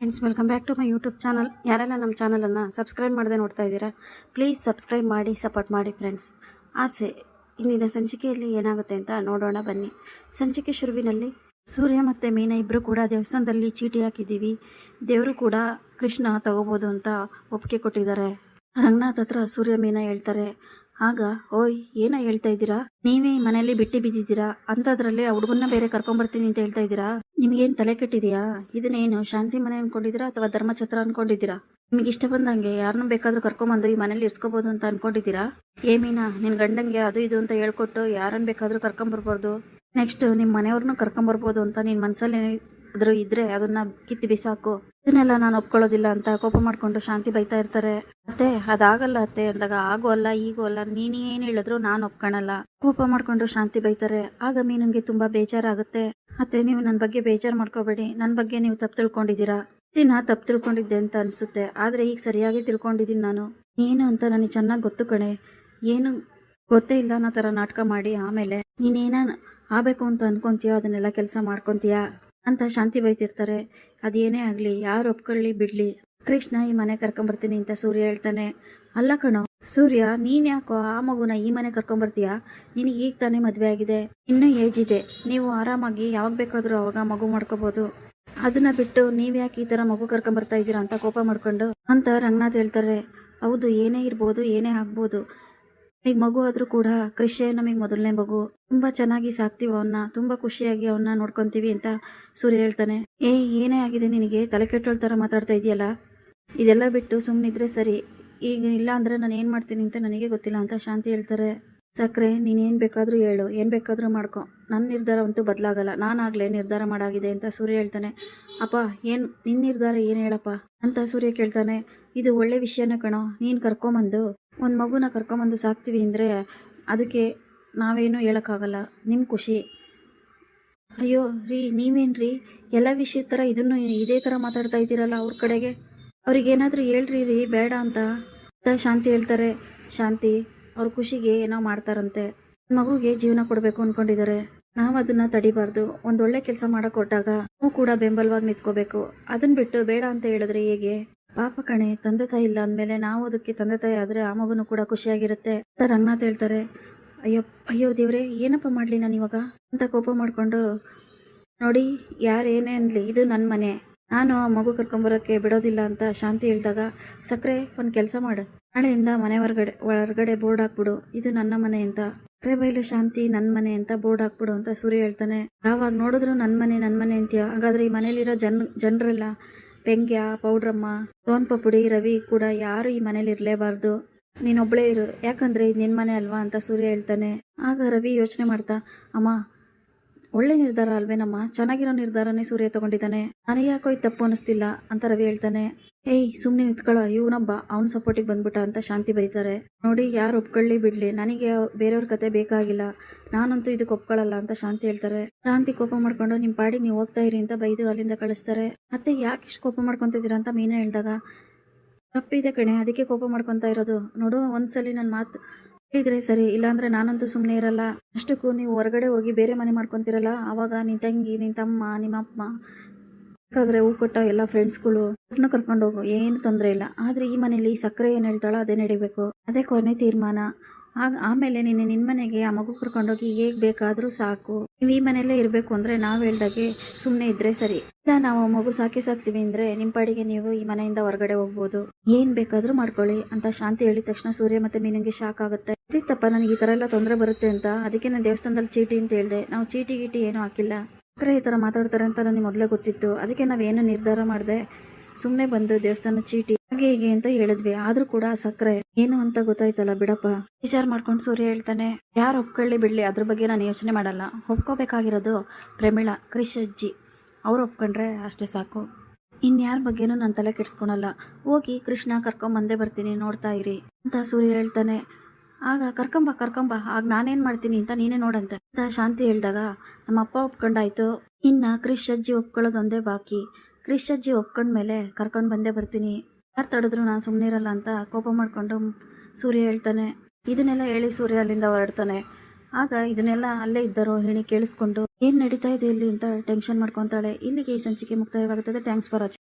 Friends welcome back to my YouTube channel ಯಾರೆಲ್ಲ ನಮ್ಮ ಚಾನಲನ್ನು ಸಬ್ಸ್ಕ್ರೈಬ್ ಮಾಡದೆ ನೋಡ್ತಾ ಇದ್ದೀರಾ ಪ್ಲೀಸ್ ಸಬ್ಸ್ಕ್ರೈಬ್ ಮಾಡಿ ಸಪೋರ್ಟ್ ಮಾಡಿ ಫ್ರೆಂಡ್ಸ್ ಆಸೆ ಇಂದಿನ ಸಂಚಿಕೆಯಲ್ಲಿ ಏನಾಗುತ್ತೆ ಅಂತ ನೋಡೋಣ, ಬನ್ನಿ. ಸಂಚಿಕೆ ಶುರುವಿನಲ್ಲಿ ಸೂರ್ಯ ಮತ್ತು ಮೀನಾ ಇಬ್ಬರು ಕೂಡ ದೇವಸ್ಥಾನದಲ್ಲಿ ಚೀಟಿ ಹಾಕಿದ್ದೀವಿ. ದೇವರು ಕೂಡ ಕೃಷ್ಣ ತಗೋಬೋದು ಅಂತ ಒಪ್ಪಿಗೆ ಕೊಟ್ಟಿದ್ದಾರೆ. ರಂಗನಾಥ್ ಹತ್ರ ಸೂರ್ಯ, ಮೀನಾ ಹೇಳ್ತಾರೆ, ಆಗ, ಓಯ್, ಏನೋ ಹೇಳ್ತಾ ಇದ್ದೀರಾ? ನೀವೇ ಮನೆಯಲ್ಲಿ ಬಿಟ್ಟು ಬಿದ್ದಿದ್ದೀರಾ? ಅಂಥದ್ರಲ್ಲಿ ಆ ಹುಡುಗನ್ನ ಬೇರೆ ಕರ್ಕೊಂಬರ್ತೀನಿ ಅಂತ ಹೇಳ್ತಾ ಇದ್ದೀರಾ? ನಿಮ್ಗೇನು ತಲೆ ಕೆಟ್ಟಿದೆಯಾ? ಇದನ್ನೇನು ಶಾಂತಿ ಮನೆ ಅನ್ಕೊಂಡಿದ್ದೀರಾ ಅಥವಾ ಧರ್ಮಛತ್ರ ಅನ್ಕೊಂಡಿದ್ದೀರಾ? ನಿಮ್ಗೆ ಇಷ್ಟ ಬಂದಂಗೆ ಯಾರನ್ನೂ ಬೇಕಾದ್ರೂ ಕರ್ಕೊಂಬಂದು ಈ ಮನೇಲಿ ಇರ್ಸ್ಕೋಬೋದು ಅಂತ ಅನ್ಕೊಂಡಿದ್ದೀರಾ? ಏ ಮೀನಾ ನಿನ್ನ ಗಂಡಂಗೆ ಅದು ಇದು ಅಂತ ಹೇಳ್ಕೊಟ್ಟು ಯಾರನ್ನ ಬೇಕಾದ್ರೂ ಕರ್ಕೊಂಬರ್ಬೋದು ನೆಕ್ಸ್ಟ್ ನಿಮ್ಮ ಮನೆಯವ್ರನ್ನೂ ಕರ್ಕೊಂಬರ್ಬೋದು ಅಂತ ನಿನ್ನ ಮನಸ್ಸಲ್ಲಿ ಆದ್ರೂ ಇದ್ರೆ ಅದನ್ನ ಕಿತ್ತು ಬಿಸಾಕು. ಇದನ್ನೆಲ್ಲ ನಾನು ಒಪ್ಕೊಳ್ಳೋದಿಲ್ಲ ಅಂತ ಕೋಪ ಮಾಡ್ಕೊಂಡು ಶಾಂತಿ ಬೈತಾ ಇರ್ತಾರೆ. ಅತ್ತೆ, ಅದಾಗಲ್ಲ ಅತ್ತೆ, ಅಂದಾಗ ಆಗೋ ಅಲ್ಲ, ಈಗೋ ಅಲ್ಲ ನೀನು ಏನು ಹೇಳಿದ್ರು ನಾನು ಒಪ್ಕೊಳಲ್ಲ ಕೋಪ ಮಾಡ್ಕೊಂಡು ಶಾಂತಿ ಬೈತಾರೆ. ಆಗ ಮೀನಂಗೆ ತುಂಬಾ ಬೇಜಾರಾಗುತ್ತೆ. ಅತ್ತೆ ನೀವು ನನ್ನ ಬಗ್ಗೆ ಬೇಜಾರು ಮಾಡ್ಕೋಬೇಡಿ. ನನ್ನ ಬಗ್ಗೆ ನೀವು ತಪ್ಪು ತಿಳ್ಕೊಂಡಿದ್ದೀರಾ? ದಿನ ತಪ್ಪು ತಿಳ್ಕೊಂಡಿದ್ದೆ ಅಂತ ಅನಿಸುತ್ತೆ. ಆದರೆ ಈಗ ಸರಿಯಾಗಿ ತಿಳ್ಕೊಂಡಿದ್ದೀನಿ ನಾನು. ಏನು ಅಂತ ನನಗೆ ಚೆನ್ನಾಗಿ ಗೊತ್ತು ಕಣೆ. ಏನು ಗೊತ್ತೇ ಇಲ್ಲ ಅನ್ನೋ ಥರ ನಾಟಕ ಮಾಡಿ ಆಮೇಲೆ. ನೀನೇನ ಆಗಬೇಕು ಅಂತ ಅನ್ಕೊಂತೀಯ ಅದನ್ನೆಲ್ಲ ಕೆಲಸ ಮಾಡ್ಕೊತೀಯಾ? ಅಂತ ಶಾಂತಿ ಬೈತಿರ್ತಾರೆ. ಅದೇನೇ ಆಗಲಿ, ಯಾರು ಒಪ್ಕೊಳ್ಳಿ ಬಿಡ್ಲಿ. ಕೃಷ್ಣ ಈ ಮನೆ ಕರ್ಕೊಂಬರ್ತೀನಿ ಅಂತ ಸೂರ್ಯ ಹೇಳ್ತಾನೆ. ಅಲ್ಲ ಕಣೋ ಸೂರ್ಯ, ನೀನ್ ಯಾಕೋ ಆ ಮಗುನ ಈ ಮನೆ ಕರ್ಕೊಂಬರ್ತೀಯಾ? ನಿನಗೆ ಈಗ ತಾನೇ ಮದುವೆ ಆಗಿದೆ. ಇನ್ನೂ ಏಜ್ ಇದೆ. ನೀವು ಆರಾಮಾಗಿ ಯಾವಾಗ ಬೇಕಾದರೂ ಅವಾಗ ಮಗು ಮಾಡ್ಕೋಬಹುದು ಅದನ್ನ ಬಿಟ್ಟು ನೀವ್ ಯಾಕೆ ಈ ತರ ಮಗು ಕರ್ಕೊಂಬರ್ತಾ ಇದ್ದೀರಾ ಅಂತ ಕೋಪ ಮಾಡ್ಕೊಂಡು ಅಂತ ರಂಗನಾಥ್ ಹೇಳ್ತಾರೆ. ಹೌದು, ಏನೇ ಇರ್ಬೋದು, ಏನೇ ಆಗ್ಬೋದು. ಈಗ ಮಗು ಆದ್ರೂ ಕೂಡ ಕೃಷಿ ನಮಗೆ ಮೊದಲನೇ ಮಗು. ತುಂಬಾ ಚೆನ್ನಾಗಿ ಸಾಕ್ತಿವ ಅವನ್ನ ತುಂಬಾ ಖುಷಿಯಾಗಿ ಅವನ್ನ ನೋಡ್ಕೊಂತೀವಿ ಅಂತ ಸೂರ್ಯ ಹೇಳ್ತಾನೆ. ಏ ಏನೇ ಆಗಿದೆ ನಿನಗೆ? ತಲೆ ಕೆಟ್ಟೋಳ್ ತರ ಮಾತಾಡ್ತಾ ಇದೆಯಲ್ಲ? ಇದೆಲ್ಲ ಬಿಟ್ಟು ಸುಮ್ಮನಿದ್ರೆ ಸರಿ. ಈಗ ಇಲ್ಲ ಅಂದ್ರೆ ನಾನು ಏನು ಮಾಡ್ತೀನಿ ಅಂತ ನನಗೆ ಗೊತ್ತಿಲ್ಲ ಅಂತ ಶಾಂತಿ ಹೇಳ್ತಾರೆ. ಸಕ್ರೆ, ನೀನು ಏನು ಬೇಕಾದರೂ ಹೇಳು, ಏನು ಬೇಕಾದರೂ ಮಾಡ್ಕೊ. ನನ್ನ ನಿರ್ಧಾರ ಅಂತೂ ಬದಲಾಗಲ್ಲ, ನಾನಾಗಲೇ ನಿರ್ಧಾರ ಮಾಡಾಗಿದೆ ಅಂತ ಸೂರ್ಯ ಹೇಳ್ತಾನೆ. ಅಪ್ಪ, ಏನು ನಿನ್ನ ನಿರ್ಧಾರ ಏನು ಹೇಳಪ್ಪ? ಅಂತ ಸೂರ್ಯ ಕೇಳ್ತಾನೆ. ಇದು ಒಳ್ಳೆ ವಿಷಯನ ಕಣೋ, ನೀನು ಕರ್ಕೊಂಬಂದು, ಒಂದು ಮಗುನ ಕರ್ಕೊಂಬಂದು ಸಾಕ್ತೀವಿ ಅಂದರೆ ಅದಕ್ಕೆ ನಾವೇನು ಹೇಳೋಕ್ಕಾಗಲ್ಲ. ನಿಮ್ಮ ಖುಷಿ. ಅಯ್ಯೋ, ರೀ, ನೀವೇನ್ರಿ? ಎಲ್ಲ ವಿಷಯದ ಥರ ಇದನ್ನು ಇದೇ ಥರ ಮಾತಾಡ್ತಾ ಇದ್ದೀರಲ್ಲ ಅವ್ರ ಕಡೆಗೆ? ಅವ್ರಿಗೇನಾದರೂ ಹೇಳ್ರಿ ರೀ ಬೇಡ ಅಂತ. ಶಾಂತಿ ಹೇಳ್ತಾರೆ. ಶಾಂತಿ, ಅವ್ರ ಖುಷಿಗೆ ಏನೋ ಮಾಡ್ತಾರಂತೆ. ಮಗುಗೆ ಜೀವನ ಕೊಡಬೇಕು ಅನ್ಕೊಂಡಿದ್ದಾರೆ ನಾವು ಅದನ್ನ ತಡಿಬಾರ್ದು. ಒಂದೊಳ್ಳೆ ಕೆಲಸ ಮಾಡಕ್ ಕೊಟ್ಟಾಗ ನಾವು ಕೂಡ ಬೆಂಬಲವಾಗಿ ನಿಂತ್ಕೋಬೇಕು. ಅದನ್ನ ಬಿಟ್ಟು ಬೇಡ ಅಂತ ಹೇಳಿದ್ರೆ ಹೇಗೆ? ಪಾಪ ಕಣೆ, ತಂದೆ ತಾಯಿ ಇಲ್ಲ ಅಂದಮೇಲೆ ನಾವು ಅದಕ್ಕೆ ತಂದೆ ತಾಯಿ ಆದ್ರೆ ಆ ಮಗುನು ಕೂಡ ಖುಷಿಯಾಗಿರುತ್ತೆ ಅಂತ ರಂಗನಾಥ್ ಹೇಳ್ತಾರೆ. ಅಯ್ಯೋ ಅಯ್ಯೋ ದೇವ್ರೆ, ಏನಪ್ಪ ಮಾಡ್ಲಿ ನಾನು ಇವಾಗ? ಅಂತ ಕೋಪ ಮಾಡ್ಕೊಂಡು, ನೋಡಿ ಯಾರೇನೇ ಅನ್ಲಿ, ಇದು ನನ್ನ ಮನೆ. ನಾನು ಆ ಮಗು ಕರ್ಕೊಂಬರೋಕ್ಕೆ ಬಿಡೋದಿಲ್ಲ ಅಂತ ಶಾಂತಿ ಹೇಳಿದಾಗ ಸಕ್ಕರೆ ಒಂದು ಕೆಲಸ ಮಾಡು. ನಾಳೆಯಿಂದ ಮನೆ ಹೊರಗಡೆ ಹೊರಗಡೆ ಬೋರ್ಡ್ ಹಾಕ್ಬಿಡು. ಇದು ನನ್ನ ಮನೆ ಅಂತ. ಸಕ್ಕರೆ ಬೈಲು ಶಾಂತಿ ನನ್ನ ಮನೆ ಅಂತ ಬೋರ್ಡ್ ಹಾಕ್ಬಿಡು ಅಂತ ಸೂರ್ಯ ಹೇಳ್ತಾನೆ. ಯಾವಾಗ ನೋಡಿದ್ರು ನನ್ನ ಮನೆ ನನ್ನ ಮನೆ ಅಂತೀಯ? ಹಾಗಾದ್ರೆ ಈ ಮನೇಲಿರೋ ಜನ್, ಜನರೆಲ್ಲ ಪೆಂಗ್ಯ ಪೌಡ್ರಮ್ಮ ಸೋನ್ ಪುಡಿ ರವಿ ಕೂಡ ಯಾರು ಈ ಮನೇಲಿ ಇರಲೇಬಾರ್ದು. ನೀನೊಬ್ಳೇ ಇರು. ಯಾಕಂದ್ರೆ ಇದು ನಿನ್ನ ಮನೆ ಅಲ್ವಾ? ಅಂತ ಸೂರ್ಯ ಹೇಳ್ತಾನೆ. ಆಗ ರವಿ ಯೋಚನೆ ಮಾಡ್ತಾ, ಅಮ್ಮ ಒಳ್ಳೆ ನಿರ್ಧಾರ ಅಲ್ವೇನಮ್ಮ ಚೆನ್ನಾಗಿರೋ ನಿರ್ಧಾರನೇ ಸೂರ್ಯ ತಗೊಂಡಿದ್ದಾನೆ. ನನಗೆ ಯಾಕೋ ಈ ತಪ್ಪು ಅನಿಸ್ತಿಲ್ಲ ಅಂತ ರವಿ ಹೇಳ್ತಾನೆ. ಏಯ್ ಸುಮ್ಮನೆ ನಿಂತ್ಕೊಳ್ಳೋ ಇವನೊಬ್ಬ ಅವನ ಸಪೋರ್ಟಿಗೆ ಬಂದ್ಬಿಟ್ಟ ಅಂತ ಶಾಂತಿ ಬೈತಾರೆ. ನೋಡಿ, ಯಾರು ಒಪ್ಕೊಳ್ಳಿ ಬಿಡ್ಲಿ, ನನಗೆ ಬೇರೆಯವ್ರ ಕತೆ ಬೇಕಾಗಿಲ್ಲ. ನಾನಂತೂ ಇದಕ್ಕೆ ಒಪ್ಕೊಳ್ಳಲ್ಲ ಅಂತ ಶಾಂತಿ ಹೇಳ್ತಾರೆ. ಶಾಂತಿ ಕೋಪ ಮಾಡ್ಕೊಂಡು ನಿಮ್ಮ ಪಾಡಿ ನೀವು ಹೋಗ್ತಾ ಇರಿ ಅಂತ ಬೈದು ಅಲ್ಲಿಂದ ಕಳಿಸ್ತಾರೆ. ಮತ್ತೆ ಯಾಕೆ ಇಷ್ಟು ಕೋಪ ಮಾಡ್ಕೊಂತಿದ್ದೀರಾ ಅಂತ ಮೀನಾ ಹೇಳ್ದಾಗ, ತಪ್ಪಿದೆ ಕಣೆ, ಅದಕ್ಕೆ ಕೋಪ ಮಾಡ್ಕೊತಾ ಇರೋದು. ನೋಡು, ಒಂದ್ಸಲಿ ನನ್ನ ಮಾತು ಹೇಳಿದ್ರೆ ಸರಿ, ಇಲ್ಲಾಂದ್ರೆ ನಾನಂತೂ ಸುಮ್ಮನೆ ಇರಲ್ಲ. ಅಷ್ಟಕ್ಕೂ ನೀವು ಹೊರಗಡೆ ಹೋಗಿ ಬೇರೆ ಮನೆ ಮಾಡ್ಕೊಂತಿರಲ್ಲ? ಆವಾಗ ನಿನ್ ತಂಗಿ, ನಿನ್ ತಮ್ಮ, ನಿಮ್ಮ ಅಮ್ಮ ಹೂ ಕೊಟ್ಟ ಎಲ್ಲ ಫ್ರೆಂಡ್ಸ್ಗಳು ಅವ್ರನ್ನ ಕರ್ಕೊಂಡು ಹೋಗು, ಏನು ತೊಂದರೆ ಇಲ್ಲ. ಆದ್ರೆ ಈ ಮನೇಲಿ ಸಕ್ಕರೆ ಏನು ಹೇಳ್ತಾಳೋ ಅದೇ ನಡಿಬೇಕು. ಅದೇ ಕೊನೆ ತೀರ್ಮಾನ. ಆಗ, ಆಮೇಲೆ ನೀನು ನಿನ್ನ ಮನೆಗೆ ಆ ಮಗು ಕರ್ಕೊಂಡೋಗಿ ಹೇಗ್ ಬೇಕಾದ್ರೂ ಸಾಕು. ನೀವು ಈ ಮನೆಯಲ್ಲೇ ಇರಬೇಕು ಅಂದ್ರೆ ನಾವು ಹೇಳ್ದಾಗೆ ಸುಮ್ಮನೆ ಇದ್ರೆ ಸರಿ. ಇಲ್ಲ, ನಾವು ಮಗು ಸಾಕಿ ಸಾಕ್ತೀವಿ ಅಂದ್ರೆ ನಿಮ್ಮ ಪಾಡಿಗೆ ನೀವು ಈ ಮನೆಯಿಂದ ಹೊರಗಡೆ ಹೋಗ್ಬೋದು. ಏನ್ ಬೇಕಾದ್ರೂ ಮಾಡ್ಕೊಳ್ಳಿ ಅಂತ ಶಾಂತಿ ಹೇಳಿದ ತಕ್ಷಣ ಸೂರ್ಯ ಮತ್ತೆ ಮೀನಿಗೆ ಶಾಕ್ ಆಗುತ್ತೆ. ಇತ್ತಪ್ಪ ನನಗೆ ಈ ಥರ ಎಲ್ಲ ತೊಂದರೆ ಬರುತ್ತೆ ಅಂತ. ಅದಕ್ಕೆ ನಾನು ದೇವಸ್ಥಾನದಲ್ಲಿ ಚೀಟಿ ಅಂತ ಹೇಳಿದೆ. ನಾವು ಚೀಟಿ ಗೀಟಿ ಏನೂ ಹಾಕಿಲ್ಲ. ಅಕ್ಕರೆ ಈ ಥರ ಮಾತಾಡ್ತಾರೆ ಅಂತ ನನಗೆ ಮೊದಲೇ ಗೊತ್ತಿತ್ತು. ಅದಕ್ಕೆ ನಾವೇನು ನಿರ್ಧಾರ ಮಾಡಿದೆ ಸುಮ್ಮನೆ ಬಂದು ದೇವಸ್ಥಾನ ಚೀಟಿ ಹಾಗೆ ಹೀಗೆ ಅಂತ ಹೇಳಿದ್ವಿ. ಆದ್ರೂ ಕೂಡ ಸಕ್ಕರೆ ಏನು ಅಂತ ಗೊತ್ತಾಯ್ತಲ್ಲ ಬಿಡಪ್ಪ. ವಿಚಾರ ಮಾಡ್ಕೊಂಡು ಸೂರ್ಯ ಹೇಳ್ತಾನೆ, ಯಾರು ಒಪ್ಕೊಳ್ಳಿ ಬಿಡ್ಲಿ, ಅದ್ರ ಬಗ್ಗೆ ನಾನು ಯೋಚನೆ ಮಾಡಲ್ಲ. ಒಪ್ಕೋಬೇಕಾಗಿರೋದು ಪ್ರಮಿಳಾ ಕ್ರಿಶ್ ಅಜ್ಜಿ ಅವ್ರು ಒಪ್ಕೊಂಡ್ರೆ ಅಷ್ಟೇ ಸಾಕು. ಇನ್ಯಾರ ಬಗ್ಗೆನೂ ನಾನು ತಲೆ ಕೆಡ್ಸ್ಕೊಳಲ್ಲ. ಹೋಗಿ ಕೃಷ್ಣ ಕರ್ಕೊಂಬಂದೇ ಬರ್ತೀನಿ, ನೋಡ್ತಾ ಇರಿ ಅಂತ ಸೂರ್ಯ ಹೇಳ್ತಾನೆ. ಆಗ ಕರ್ಕೊಂಬ ಕರ್ಕೊಂಬ, ಆಗ ನಾನೇನ್ ಮಾಡ್ತೀನಿ ಅಂತ ನೀನೇ ನೋಡಂತೆ. ಶಾಂತಿ ಹೇಳಿದಾಗ ನಮ್ಮ ಅಪ್ಪ ಒಪ್ಕೊಂಡಾಯ್ತು. ಇನ್ನ ಕ್ರಿಶ್ ಅಜ್ಜಿ ಒಪ್ಕೊಳ್ಳೋದೊಂದೇ ಬಾಕಿ. ಕ್ರಿಶ್ ಅಜ್ಜಿ ಒಪ್ಕೊಂಡ್ಮೇಲೆ ಕರ್ಕೊಂಡು ಬಂದೇ ಬರ್ತೀನಿ. ಯಾರು ತಡೆದ್ರು ನಾನು ಸುಮ್ಮನೆ ಇರಲ್ಲ ಅಂತ ಕೋಪ ಮಾಡ್ಕೊಂಡು ಸೂರ್ಯ ಹೇಳ್ತಾನೆ. ಇದನ್ನೆಲ್ಲ ಹೇಳಿ ಸೂರ್ಯ ಅಲ್ಲಿಂದ ಹೊರಡ್ತಾನೆ. ಆಗ ಇದನ್ನೆಲ್ಲ ಅಲ್ಲೇ ಇದ್ದಾರೋ, ಹೇಳಿ ಕೇಳಿಸ್ಕೊಂಡು, ಏನ್ ನಡೀತಾ ಇದೆ ಇಲ್ಲಿ ಅಂತ ಟೆನ್ಷನ್ ಮಾಡ್ಕೊಂತಾಳೆ. ಇಲ್ಲಿಗೆ ಈ ಸಂಚಿಕೆ ಮುಕ್ತಾಯವಾಗುತ್ತದೆ. Thanks for watching